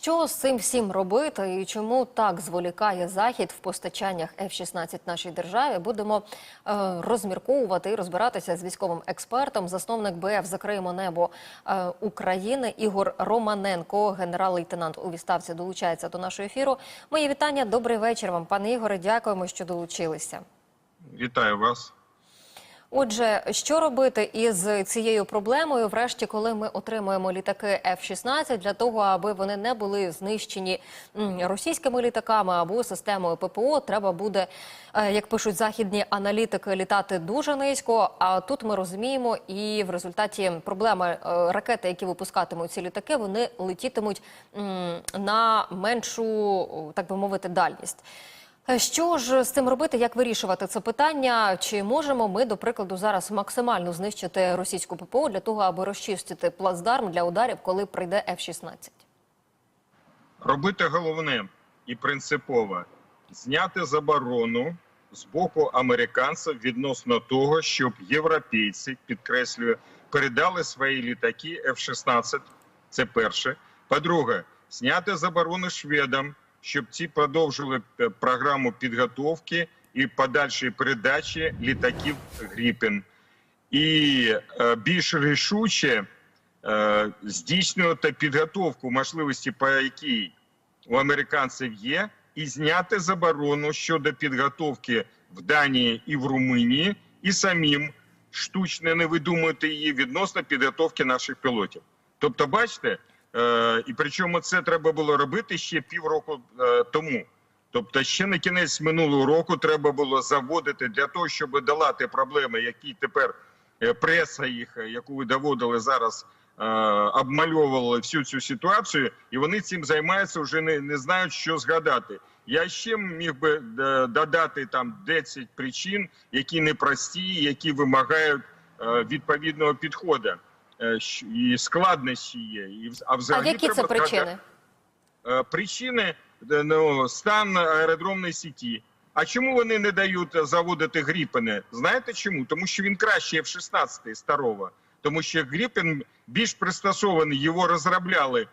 Що з цим всім робити і чому так зволікає захід в постачаннях F-16 нашій державі? Будемо е, розмірковувати і розбиратися з військовим експертом. Засновник БФ Закриємо небо е, України Ігор Романенко, генерал-лейтенант у відставці, долучається до нашого ефіру. Мої вітання. Добрий вечір вам, пане Ігоре. Дякуємо, що долучилися. Вітаю вас. Отже, що робити із цією проблемою, врешті, коли ми отримуємо літаки F-16, для того, аби вони не були знищені російськими літаками або системою ППО, треба буде, е, як пишуть західні аналітики, літати дуже низько. А тут ми розуміємо, і в результаті проблеми е, ракети, які випускатимуть ці літаки, вони летітимуть на меншу, так би мовити, дальність. Е, Що ж з цим робити? Як вирішувати це питання? Чи можемо ми, до прикладу, зараз максимально знищити російську ППО для того, аби розчистити плацдарм для ударів, коли прийде F-16? Робити головне і принципово зняти заборону з боку американців відносно того, щоб європейці, підкреслюю, передали свої літаки F-16. Це перше. По-друге, зняти заборону шведам, щоб ці продовжили е, програму підготовки і подальшої передачі літаків Гріпен. І е, більш рішуче е, здійснювати підготовку можливості, по якій у американців є, і зняти заборону щодо підготовки в Данії і в Румунії, і самим штучно не видумувати її відносно підготовки наших пілотів. Тобто, бачите, і причому це треба було робити ще півроку е, тому. Тобто, ще на кінець минулого року треба було заводити для того, щоб долати проблеми, які тепер е, преса їх, е, яку ви доводили зараз, е, обмальовували всю цю ситуацію, і вони цим займаються, вже не, не знають, що згадати. Я ще міг би е, додати там 10 причин, які непрості, які вимагають е, відповідного підходу. Е, І складнощі є. І, а взагалі А які це треба це причини? Е, причини е, ну, стан аеродромної сіті. А чому вони не дають заводити Гріпени? Знаєте чому? Тому що він краще F-16 старого. Тому що Гріпен більш пристосований, його розробляли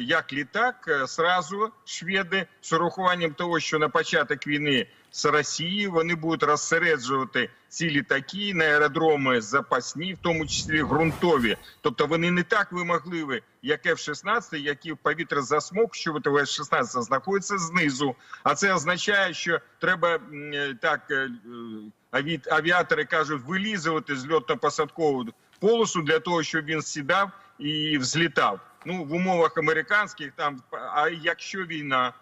як літак е, сразу шведи з урахуванням того, що на початок війни з Росією вони будуть розсереджувати ці літаки на аеродроми запасні, в тому числі ґрунтові. Тобто вони не так вимогливі, як F-16, які в повітря засмокчувати в F-16 знаходяться знизу. А це означає, що треба е, так е, е, аві- авіатори кажуть, вилізувати з льотно-посадкову полосу для того, щоб він сідав і взлітав. Ну в умовах американських там. А якщо війна,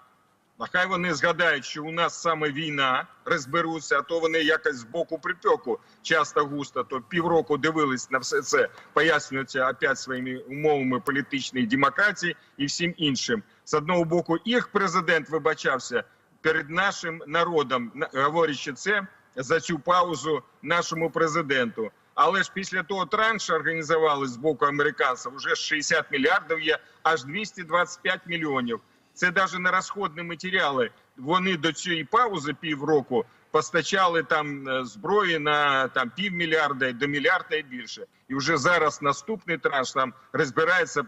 а хай вони згадають, що у нас саме війна розберуться, а то вони якось з боку припеку часто густо, то півроку дивились на все це, пояснюються опять своїми умовами політичної демократії і всім іншим. З одного боку, їх президент вибачався перед нашим народом, говорячи це за цю паузу нашому президенту. Але ж після того транша організували з боку американців вже 60 мільярдів є аж 225 мільйонів. Це навіть не розходні матеріали. Вони до цієї паузи півроку постачали там е, зброї на там півмільярда до мільярда і більше. І вже зараз наступний транш там розбирається.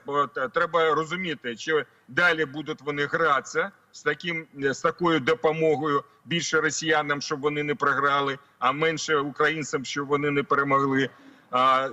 Треба розуміти, чи далі будуть вони гратися з таким е, з такою допомогою більше росіянам, щоб вони не програли, а менше українцям, щоб вони не перемогли. А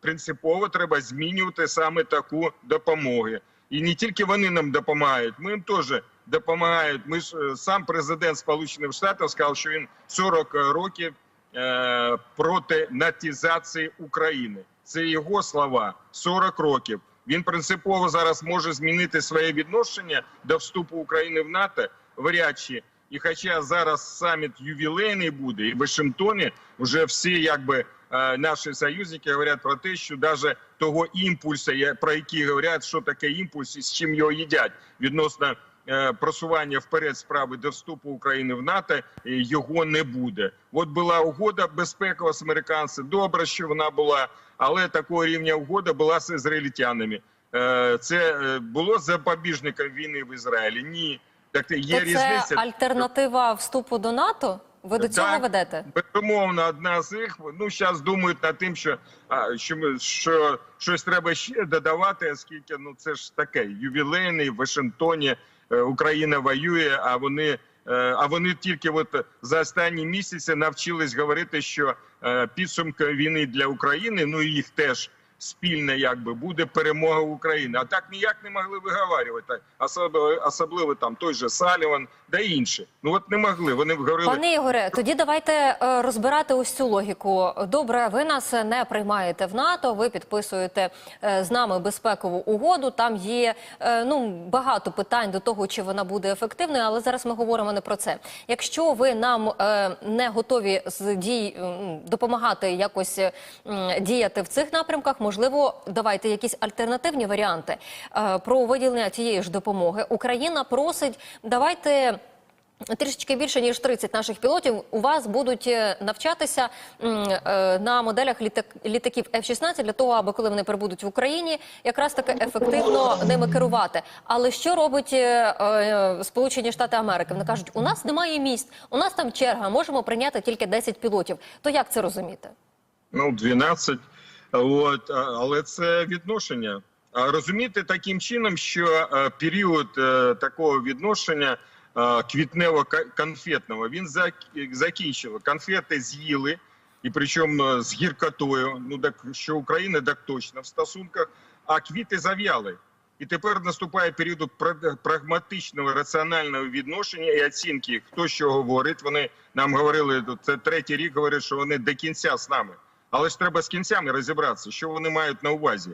принципово треба змінювати саме таку допомогу. І не тільки вони нам допомагають, ми їм теж допомагають. Ми ж е, сам президент Сполучених Штатів сказав, що він 40 років е, проти натізації України. Це його слова. 40 років. Він принципово зараз може змінити своє відношення до вступу України в НАТО вряд-чи. І хоча зараз саміт ювілейний буде, і в Вашингтоні вже всі якби е, наші союзники говорять про те, що навіть того імпульсу, про який говорять, що таке імпульс і з чим його їдять відносно е, просування вперед справи до вступу України в НАТО, е, його не буде. От була угода безпекова з американцями. Добре, що вона була, але такого рівня угода була з ізраїльтянами. Е, Це е, було запобіжником війни в Ізраїлі? Ні. Так є То різниця. це альтернатива вступу до НАТО? Ви до цього Так. ведете? Безумовно, одна з їх. Ну, зараз думають над тим, що, а, що, що щось треба ще додавати, оскільки ну, це ж таке ювілейний в Вашингтоні е, Україна воює, а вони. Е, А вони тільки от за останні місяці навчились говорити, що е, підсумки війни для України, ну і їх теж спільне, якби буде перемога України. А так ніяк не могли виговарювати. Особливо, особливо там той же Саліван, да інші. Ну от не могли. Вони говорили. Пане Ігоре, тоді давайте е, розбирати ось цю логіку. Добре, ви нас не приймаєте в НАТО. Ви підписуєте е, з нами безпекову угоду. Там є е, ну багато питань до того, чи вона буде ефективною, але зараз ми говоримо не про це. Якщо ви нам не готові з дій допомагати якось діяти в цих напрямках, можливо, давайте якісь альтернативні варіанти е, про виділення цієї ж допомоги. Україна просить, давайте. Трішечки більше ніж 30 наших пілотів у вас будуть е, навчатися е, на моделях літак, літаків F-16 для того, аби коли вони прибудуть в Україні, якраз таки ефективно ними керувати. Але що робить Сполучені Штати Америки? Вони кажуть, у нас немає місць, у нас там черга, можемо прийняти тільки 10 пілотів. То як це розуміти? Ну, 12. От, але це відношення. А Розумієте таким чином, що період е, такого відношення квітнево-конфетного він закінчив. Конфети з'їли, і причому з гіркотою. Ну так що Україна так точно в стосунках, а квіти зав'яли. І тепер наступає період пра- прагматичного раціонального відношення і оцінки, хто що говорить. Вони нам говорили, це третій рік говорять, що вони до кінця з нами. Але ж треба з кінцями розібратися, що вони мають на увазі.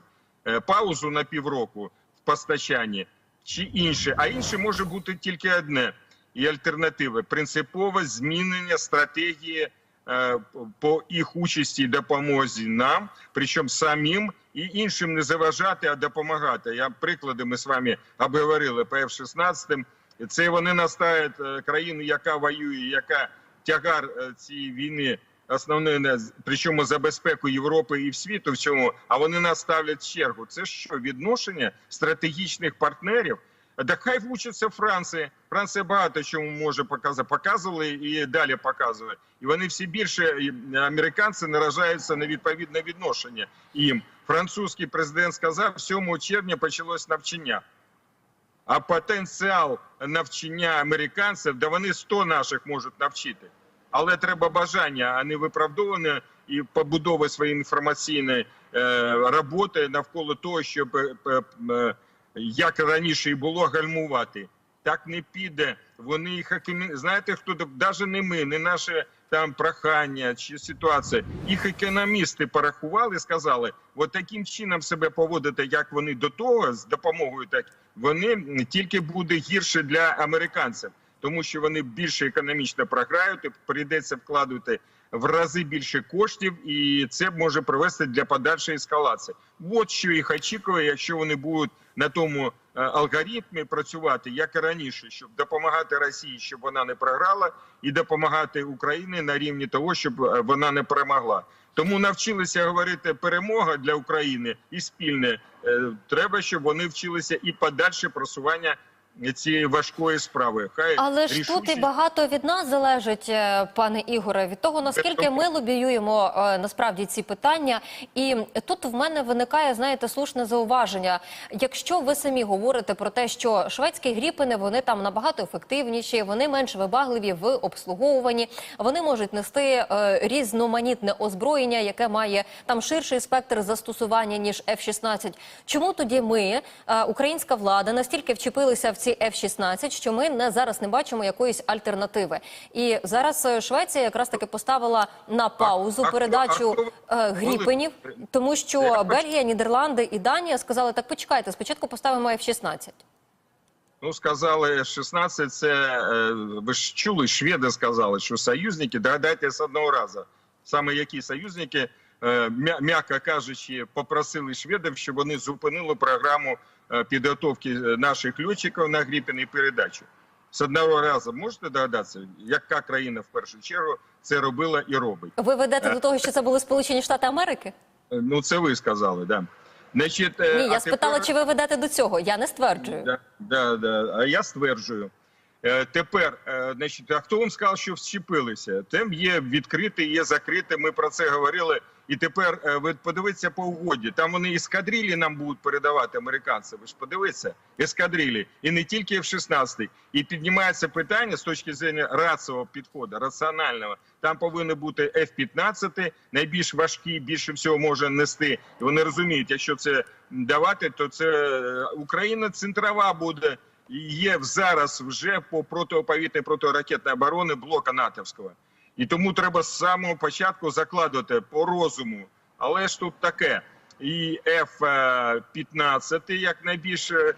Е, Паузу на півроку в постачанні чи інше. А інше може бути тільки одне і альтернатива принципове змінення стратегії е, по їх участі і допомозі нам, причому самим і іншим не заважати, а допомагати. Я приклади ми з вами обговорили по F-16. Це вони наставлять е, країну, яка воює, яка тягар цієї війни. Основне не причому за безпеку Європи і в світу в цьому. А вони нас ставлять в чергу. Це що відношення стратегічних партнерів? Да хай вчиться Франція. Франція багато чому може показати. Показували і далі показує. І вони всі більше американці наражаються на відповідне відношення їм. Французький президент сказав, 7 червня почалось навчання. А потенціал навчання американців, да вони 100 наших можуть навчити. Але треба бажання, а не виправдоване і побудови своєї інформаційної е, роботи навколо того, щоб е, е, як раніше і було гальмувати. Так не піде. Вони їх економі- знаєте, хто навіть не ми, не наше там прохання чи ситуація. Їх економісти порахували, сказали, от таким чином себе поводити, як вони до того з допомогою, так вони тільки буде гірше для американців, тому що вони більше економічно програють, і прийдеться вкладати в рази більше коштів, і це може привести для подальшої ескалації. От що їх очікує, якщо вони будуть на тому е, алгоритмі працювати, як і раніше, щоб допомагати Росії, щоб вона не програла, і допомагати Україні на рівні того, щоб е, вона не перемогла. Тому навчилися говорити перемога для України і спільне. Е, Треба, щоб вони вчилися і подальше просування цієї важкої справи. Хай Але ж тут і багато від нас залежить, е, пане Ігоре, від того наскільки ми лобіюємо е, насправді ці питання. І тут в мене виникає, знаєте, слушне зауваження. Якщо ви самі говорите про те, що шведські гріпини вони там набагато ефективніші, вони менш вибагливі в обслуговуванні, вони можуть нести е, різноманітне озброєння, яке має там ширший спектр застосування ніж F-16. Чому тоді ми, е, українська влада, настільки вчепилися в ці F-16, що ми не зараз не бачимо якоїсь альтернативи? І зараз е, Швеція якраз таки поставила на паузу передачу е, гріпенів, тому що Бельгія, Нідерланди і Данія сказали: так почекайте, спочатку поставимо F-16. Ну, сказали 16, це е, ви ж чули, шведи сказали, що союзники, догадайте з одного разу. Саме які союзники, е, м'яко кажучи, попросили шведів, щоб вони зупинили програму е, підготовки е, наших льотчиків на Гріпін і передачу. З одного разу можете догадатися, яка країна в першу чергу це робила і робить? Ви ведете до того, що це були Сполучені Штати Америки? Е, Ну, це ви сказали, да. Значить, е, Ні, я спитала, тепер- чи ви ведете до цього. Я не стверджую. Да, да, да. А я стверджую. Е, Тепер, е, значить, а хто вам сказав, що вщепилися? Там є відкрите, є закрите. Ми про це говорили. І тепер е, ви подивіться по угоді. Там вони ескадрилі нам будуть передавати американці. Ви ж подивіться, ескадрилі. І не тільки F-16. І піднімається питання з точки зору рацового підходу, раціонального. Там повинні бути F-15, найбільш важкі, більше всього може нести. І вони розуміють, якщо це давати, то це Україна центрова буде. Є зараз вже по протиповітряній протиракетної оборони блока натовського. І тому треба з самого початку закладувати по розуму. Але ж тут таке. І F-15, як найбільш е,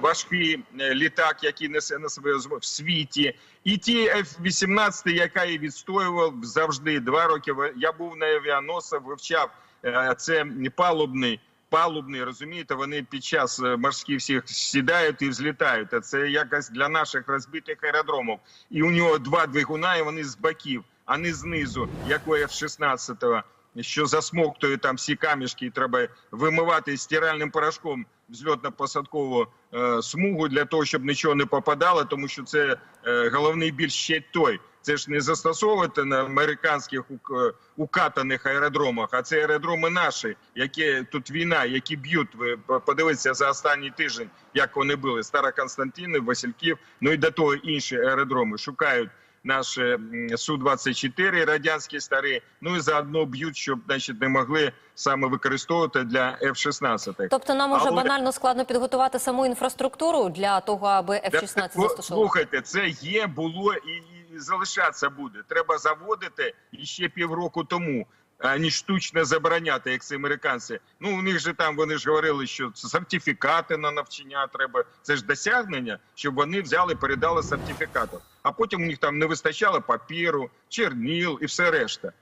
важкий е, літак, який несе на себе в світі, і ті F-18, яка і відстоював завжди два роки. Я був на авіаносах, вивчав е, це палубний. Палубний, розумієте, вони під час е, морських всіх сідають і взлітають. А це якось для наших розбитих аеродромів. І у нього два двигуна, і вони з боків, а не знизу, як у F-16, що засмоктує там всі камішки, і треба вимивати стиральним порошком взльотно-посадкову е, смугу для того, щоб нічого не попадало, тому що це е, головний біль ще той. Це ж не застосовувати на американських ук- укатаних аеродромах, а це аеродроми наші, які тут війна, які б'ють. Ви подивіться за останній тиждень, як вони були. Староконстантини, Васильків, ну і до того інші аеродроми шукають наші м, Су-24 радянські старі, ну і заодно б'ють, щоб значить, не могли саме використовувати для F-16. Тобто нам уже Але- банально складно підготувати саму інфраструктуру для того, аби F-16 Так, застосовувати. Слухайте, це є, було і, і залишатися буде. Треба заводити ще півроку тому, а не штучно забороняти, як це американці. Ну у них же там вони ж говорили, що сертифікати на навчання треба. Це ж досягнення, щоб вони взяли, передали сертифікати. А потім у них там не вистачало папіру, черніл і все решта.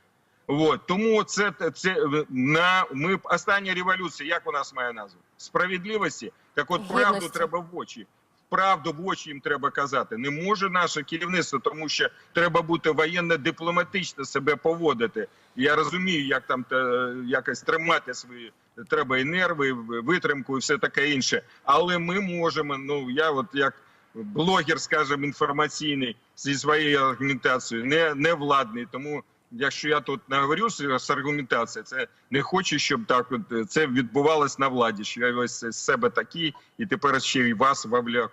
От тому це це на ми остання революція. Як у нас має назву? Справедливості. Так от правду треба в очі. Правду в очі їм треба казати. Не може наше керівництво, тому що треба бути воєнно-дипломатично себе поводити. Я розумію, як там е, якось тримати свої треба і нерви, і витримку, і все таке інше. Але ми можемо. Ну я от як блогер, скажімо, інформаційний зі своєю аргументацією, не, не владний. Тому якщо я тут наговорю з аргументації, це не хочу, щоб так от е, це відбувалось на владі. Що я ось з себе такий, і тепер ще й вас вовляв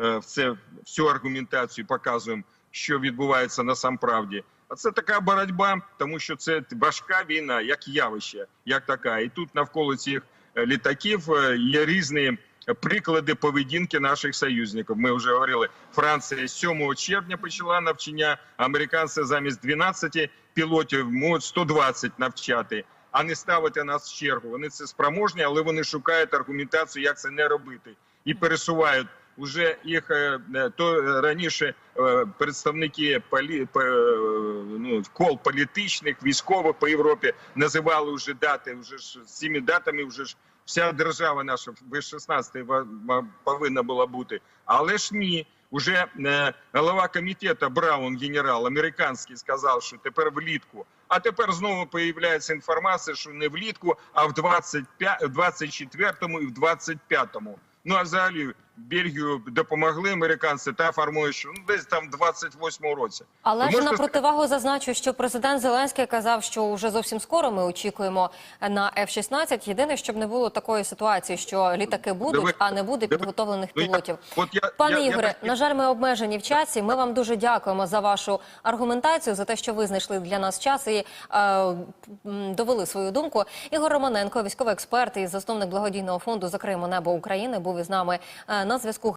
е, в це всю аргументацію, показуємо, що відбувається на сам правді. А це така боротьба, тому що це важка війна, як явище, як така. І тут навколо цих е, літаків є різні приклади поведінки наших союзників. Ми вже говорили, Франція з 7 червня почала навчання, американці замість 12 пілотів можуть 120 навчати, а не ставити нас в чергу. Вони це спроможні, але вони шукають аргументацію, як це не робити, і пересувають. Уже їх е, е, то е, раніше представники полі, по, ну, кол політичних, військових по Європі називали вже дати. Вже ж з цими датами вже ж вся держава наша в 16 повинна була бути. Але ж ні. Уже е, голова комітету Браун, генерал американський, сказав, що тепер влітку. А тепер знову появляється інформація, що не влітку, а в 25, в 24-му і в 25-му. Ну а взагалі Бельгію допомогли американці та формують, що ну десь там в 28-му році. Але Ви ж на можете противагу зазначу, що президент Зеленський казав, що вже зовсім скоро ми очікуємо на F-16. Єдине, щоб не було такої ситуації, що літаки будуть, Диви- а не буде підготовлених Ну, пілотів. от я- Пане я- я Ігоре, на жаль, ми обмежені в часі. Ми вам дуже дякуємо за вашу аргументацію, за те, що ви знайшли для нас час і е, довели свою думку. Ігор Романенко, військовий експерт і засновник благодійного фонду Закриємо небо України, був із нами е, на зв'язку.